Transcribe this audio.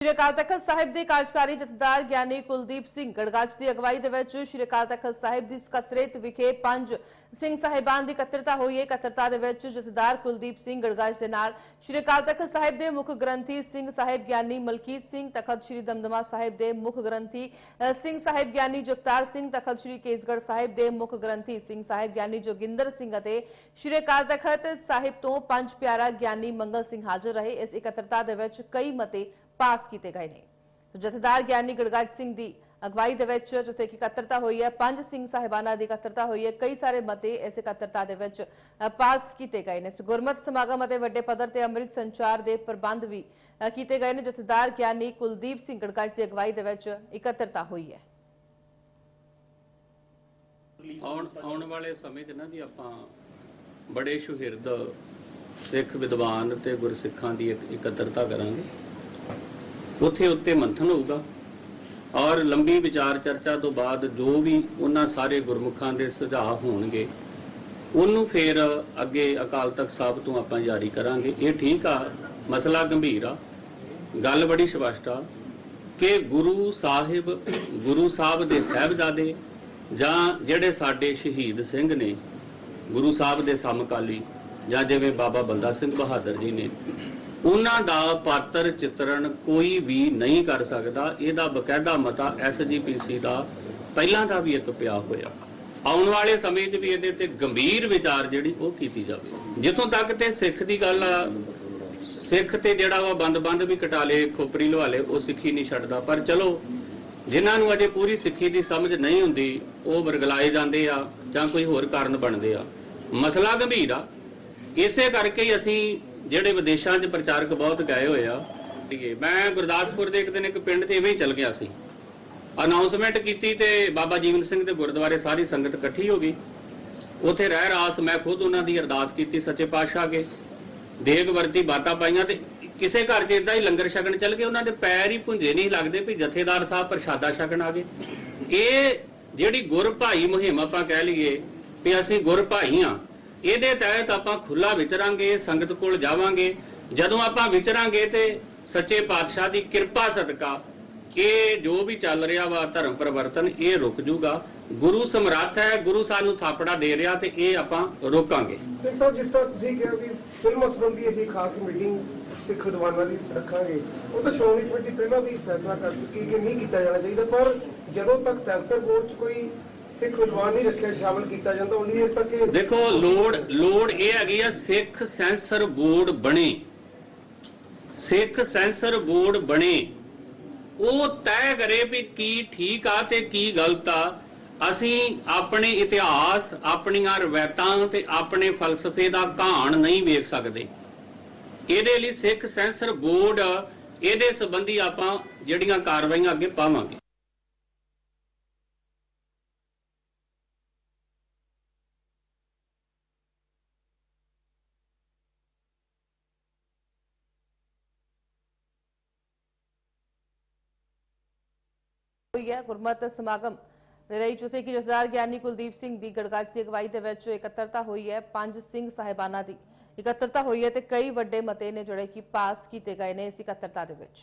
ਸ਼੍ਰੀ ਅਕਾਲ ਤਖਤ ਸਾਹਿਬ ਦੇ ਕਾਰਜਕਾਰੀ ਜਥੇਦਾਰ ਗਿਆਨੀ ਕੁਲਦੀਪ ਸਿੰਘ ਗੜਗਾਚ ਦੀ ਅਗਵਾਈ ਦੇ ਵਿੱਚ ਸ਼੍ਰੀ ਅਕਾਲ ਤਖਤ ਸਾਹਿਬ ਦੀ ਸਕੱਤਰੇਤ ਵਿਖੇ ਪੰਜ ਸਿੰਘ ਸਾਹਿਬਾਨ ਦੀ ਇਕੱਤਰਤਾ ਹੋਈ। ਹੈ ਇਕੱਤਰਤਾ ਦੇ ਵਿੱਚ ਜਥੇਦਾਰ ਕੁਲਦੀਪ ਸਿੰਘ ਗੜਗਾਚ ਦੇ ਨਾਲ ਸ਼੍ਰੀ ਅਕਾਲ ਤਖਤ ਸਾਹਿਬ ਦੇ ਮੁੱਖ ਗ੍ਰੰਥੀ ਸਿੰਘ ਸਾਹਿਬ ਗਿਆਨੀ ਮਲਕੀਤ ਸਿੰਘ, ਤਖਤ ਸ਼੍ਰੀ ਦਮਦਮਾ ਸਾਹਿਬ ਦੇ ਮੁੱਖ ਗ੍ਰੰਥੀ ਸਿੰਘ ਸਾਹਿਬ ਗਿਆਨੀ ਜਗਤਾਰ ਸਿੰਘ, ਤਖਤ ਸ਼੍ਰੀ ਕੇਸਗੜ੍ਹ ਸਾਹਿਬ ਦੇ ਮੁੱਖ ਗ੍ਰੰਥੀ ਸਿੰਘ ਸਾਹਿਬ ਗਿਆਨੀ ਜੋਗਿੰਦਰ ਸਿੰਘ ਅਤੇ ਸ਼੍ਰੀ ਅਕਾਲ ਤਖਤ ਸਾਹਿਬ ਤੋਂ ਪੰਜ ਪਿਆਰਾ ਗਿਆਨੀ ਮੰਗਲ ਸਿੰਘ ਹਾਜ਼ਰ ਰਹੇ। ਇਸ ਇਕੱਤਰਤਾ ਦੇ ਵਿੱਚ ਕਈ ਮਤੇ ਪਾਸ ਕੀਤੇ ਗਏ ਨੇ। ਜਥੇਦਾਰ ਗਿਆਨੀ ਗੜਗਾਜ ਸਿੰਘ ਦੀ ਅਗਵਾਈ ਦੇ ਵਿੱਚ ਜਿੱਥੇ ਕਿ ਇਕੱਤਰਤਾ ਹੋਈ ਹੈ, ਪੰਜ ਸਿੰਘ ਸਾਹਿਬਾਨਾਂ ਦੀ ਇਕੱਤਰਤਾ ਹੋਈ ਹੈ, ਕਈ ਸਾਰੇ ਮਤੇ ਇਸ ਇਕੱਤਰਤਾ ਦੇ ਵਿੱਚ ਪਾਸ ਕੀਤੇ ਗਏ ਨੇ। ਗੁਰਮਤ ਸਮਾਗਮ ਅਤੇ ਵੱਡੇ ਪੱਧਰ ਤੇ ਅੰਮ੍ਰਿਤ ਸੰਚਾਰ ਦੇ ਪ੍ਰਬੰਧ ਵੀ ਕੀਤੇ ਗਏ ਨੇ। ਜਥੇਦਾਰ ਗਿਆਨੀ ਕੁਲਦੀਪ ਸਿੰਘ ਗੜਗਾਜ ਦੀ ਅਗਵਾਈ ਦੇ ਵਿੱਚ ਇਕੱਤਰਤਾ ਹੋਈ ਹੈ। ਆਉਣ ਆਉਣ ਵਾਲੇ ਸਮੇਂ 'ਚ ਨਾ ਜੀ ਆਪਾਂ ਬੜੇ ਸੁਹਿਰਦ ਸਿੱਖ ਵਿਦਵਾਨ ਤੇ ਗੁਰਸਿੱਖਾਂ ਦੀ ਇੱਕ ਇਕੱਤਰਤਾ ਕਰਾਂਗੇ। ਉੱਥੇ ਉੱਤੇ ਮੰਥਨ ਹੋਊਗਾ। ਔਰ ਲੰਬੀ ਵਿਚਾਰ ਚਰਚਾ ਤੋਂ ਬਾਅਦ ਜੋ ਵੀ ਉਹਨਾਂ ਸਾਰੇ ਗੁਰਮੁਖਾਂ ਦੇ ਸੁਝਾਅ ਹੋਣਗੇ, ਉਹਨੂੰ ਫਿਰ ਅੱਗੇ ਅਕਾਲ ਤਖਤ ਸਾਹਿਬ ਤੋਂ ਆਪਾਂ ਜਾਰੀ ਕਰਾਂਗੇ। ਇਹ ਠੀਕ ਆ, ਮਸਲਾ ਗੰਭੀਰ ਆ। ਗੱਲ ਬੜੀ ਸਪਸ਼ਟ ਆ ਕਿ ਗੁਰੂ ਸਾਹਿਬ ਗੁਰੂ ਸਾਹਿਬ ਦੇ ਸਹਿਬਜ਼ਾਦੇ ਜਾਂ ਜਿਹੜੇ ਸਾਡੇ ਸ਼ਹੀਦ ਸਿੰਘ ਨੇ, ਗੁਰੂ ਸਾਹਿਬ ਦੇ ਸਮਕਾਲੀ ਜਾਂ ਜਿਵੇਂ ਬਾਬਾ ਬੰਦਾ ਸਿੰਘ ਬਹਾਦਰ ਜੀ ਨੇ ਉਹਨਾਂ ਦਾ ਪਾਤਰ ਚਿੱਤਰਣ ਕੋਈ ਵੀ ਨਹੀਂ ਕਰ ਸਕਦਾ। ਇਹਦਾ ਬਕਾਇਦਾ ਮਤਾ ਐਸਜੀਪੀਸੀ ਦਾ ਪਹਿਲਾਂ ਦਾ ਵੀ ਇੱਕ ਪਿਆ ਹੋਇਆ। ਆਉਣ ਵਾਲੇ ਸਮੇਂ 'ਚ ਵੀ ਇਹਦੇ ਤੇ ਗੰਭੀਰ ਵਿਚਾਰ ਜਿਹੜੀ ਉਹ ਕੀਤੀ ਜਾਵੇ। ਜਿੱਥੋਂ ਤੱਕ ਤੇ ਸਿੱਖ ਦੀ ਗੱਲ ਆ, ਸਿੱਖ ਤੇ ਜਿਹੜਾ ਵਾ ਬੰਦ-ਬੰਦ ਵੀ ਕਟਾ ਲੇ ਖੋਪਰੀ ਲਵਾ ਲੇ ਉਹ ਸਿੱਖੀ ਨਹੀਂ ਛੱਡਦਾ। ਪਰ ਚਲੋ, ਜਿਨ੍ਹਾਂ ਨੂੰ ਅਜੇ ਪੂਰੀ ਸਿੱਖੀ ਦੀ ਸਮਝ ਨਹੀਂ ਹੁੰਦੀ, ਉਹ ਵਰਗਲਾਏ ਜਾਂਦੇ ਆ ਜਾਂ ਕੋਈ ਹੋਰ ਕਾਰਨ ਬਣਦੇ ਆ। ਮਸਲਾ ਗੰਭੀਰ ਆ। ਇਸੇ ਕਰਕੇ ਹੀ ਅਸੀਂ ਜਿਹੜੇ ਵਿਦੇਸ਼ਾਂ 'ਚ ਪ੍ਰਚਾਰਕ ਬਹੁਤ ਗਏ ਹੋਏ ਆ ਮੈਂ ਗੁਰਦਾਸਪੁਰ ਦੇ ਇੱਕ ਦਿਨ ਇੱਕ ਪਿੰਡ ਤੇ ਇਵੇਂ ਹੀ ਚਲ ਗਿਆ ਸੀ। ਅਨਾਉਂਸਮੈਂਟ ਕੀਤੀ ਤੇ ਬਾਬਾ ਜੀਵਨ ਸਿੰਘ ਦੇ ਗੁਰਦੁਆਰੇ ਸਾਰੀ ਸੰਗਤ ਇਕੱਠੀ ਹੋ ਗਈ। ਉਥੇ ਰਹਿ ਰਾਸ ਮੈਂ ਖੁਦ ਉਹਨਾਂ ਦੀ ਅਰਦਾਸ ਕੀਤੀ ਸੱਚੇ ਪਾਤਸ਼ਾਹ ਕੇ ਦੇਗ ਵਰਤੀ ਬਾਤਾਂ ਪਾਈਆਂ ਤੇ ਕਿਸੇ ਘਰ 'ਚ ਇਦਾਂ ਹੀ ਲੰਗਰ ਛਕਣ ਚੱਲ ਗਏ, ਉਹਨਾਂ ਦੇ ਪੈਰ ਹੀ ਪੁੰਝੇ ਨਹੀਂ ਲੱਗਦੇ ਵੀ ਜਥੇਦਾਰ ਸਾਹਿਬ ਪ੍ਰਸ਼ਾਦਾ ਛਕਣ ਆ ਗਏ। ਇਹ ਜਿਹੜੀ ਗੁਰ ਭਾਈ ਮੁਹਿੰਮ ਆਪਾਂ ਕਹਿ ਲਈਏ ਵੀ ਅਸੀਂ ਗੁਰ ਭਾਈ ਆ ਇਹਦੇ ਤਹਿਤ ਆਪਾਂ ਖੁੱਲਾ ਵਿਚਰਾਂਗੇ, ਸੰਗਤ ਕੋਲ ਜਾਵਾਂਗੇ। ਜਦੋਂ ਆਪਾਂ ਵਿਚਰਾਂਗੇ ਤੇ ਸੱਚੇ ਪਾਤਸ਼ਾਹ ਦੀ ਕਿਰਪਾ ਸਦਕਾ, ਇਹ ਜੋ ਵੀ ਚੱਲ ਰਿਹਾ ਵਾ ਧਰਮ ਪਰਿਵਰਤਨ, ਇਹ ਰੁਕ ਜੂਗਾ। ਗੁਰੂ ਸਮਰੱਥ ਹੈ, ਗੁਰੂ ਸਾਨੂੰ ਥਾਪੜਾ ਦੇ ਰਿਹਾ ਤੇ ਇਹ ਆਪਾਂ ਰੋਕਾਂਗੇ। ਸਿੰਘ ਸਾਹਿਬ, ਜਿਸ ਤਰ੍ਹਾਂ ਤੁਸੀਂ ਕਿਹਾ ਵੀ ਫਿਲਮ ਸੰਬੰਧੀ ਅਸੀਂ ਖਾਸ ਮੀਟਿੰਗ ਸਿੱਖ ਵਿਦਵਾਨਾਂ ਦੀ ਰੱਖਾਂਗੇ, ਉਹ ਤਾਂ ਸ਼੍ਰੋਮਣੀ ਕਮੇਟੀ ਪਹਿਲਾਂ ਵੀ ਫੈਸਲਾ ਕਰ ਚੁੱਕੀ ਕਿ ਨਹੀਂ ਕੀਤਾ ਜਾਣਾ ਚਾਹੀਦਾ, ਪਰ ਜਦੋਂ ਤੱਕ ਸੈਂਸਰ ਬੋਰਡ 'ਚ ਕੋਈ ਸਿੱਖ ਵਿਦਵਾਨ ਨਹੀਂ ਰੱਖਿਆ, ਸ਼ਾਮਲ ਕੀਤਾ ਜਾਂਦਾ ਉਨੀ ਦੇਰ ਤੱਕ ਇਹ ਦੇਖੋ, ਲੋੜ ਲੋੜ ਇਹ ਹੈਗੀ ਆ, ਸਿੱਖ ਸੈਂਸਰ ਬੋਰਡ ਬਣੇ। ਸਿੱਖ ਸੈਂਸਰ ਬੋਰਡ ਬਣੇ। ਉਹ ਤੈਅ ਕਰੇ ਵੀ ਕੀ ਠੀਕ ਆ ਤੇ ਕੀ ਗਲਤ ਆ। ਅਸੀਂ ਆਪਣੇ ਇਤਿਹਾਸ, ਆਪਣੀਆਂ ਰਵਾਇਤਾਂ ਤੇ ਆਪਣੇ ਫਲਸਫੇ ਦਾ ਕਹਾਣ ਨਹੀਂ ਵੇਖ ਸਕਦੇ। ਇਹਦੇ ਲਈ ਸਿੱਖ ਸੈਂਸਰ ਬੋਰਡ, ਇਹਦੇ ਸੰਬੰਧੀ ਆਪਾਂ ਜਿਹੜੀਆਂ ਕਾਰਵਾਈਆਂ ਅੱਗੇ ਪਾਵਾਂਗੇ। ਹੋਈ ਹੈ। ਗੁਰਮਤ ਸਮਾਗਮ ਦੇ ਲਈ ਜਿੱਥੇ ਕਿ ਜਥੇਦਾਰ ਗਿਆਨੀ ਕੁਲਦੀਪ ਸਿੰਘ ਦੀ ਗੜਗਾਚ ਦੀ ਅਗਵਾਈ ਦੇ ਵਿੱਚ ਇਕੱਤਰਤਾ ਹੋਈ ਹੈ। ਪੰਜ ਸਿੰਘ ਸਾਹਿਬਾਨਾਂ ਦੀ ਇਕੱਤਰਤਾ ਹੋਈ ਹੈ ਤੇ ਕਈ ਵੱਡੇ ਮਤੇ ਨੇ ਜਿਹੜੇ ਕਿ ਪਾਸ ਕੀਤੇ ਗਏ ਨੇ ਇਸ ਇਕੱਤਰਤਾ ਦੇ ਵਿੱਚ।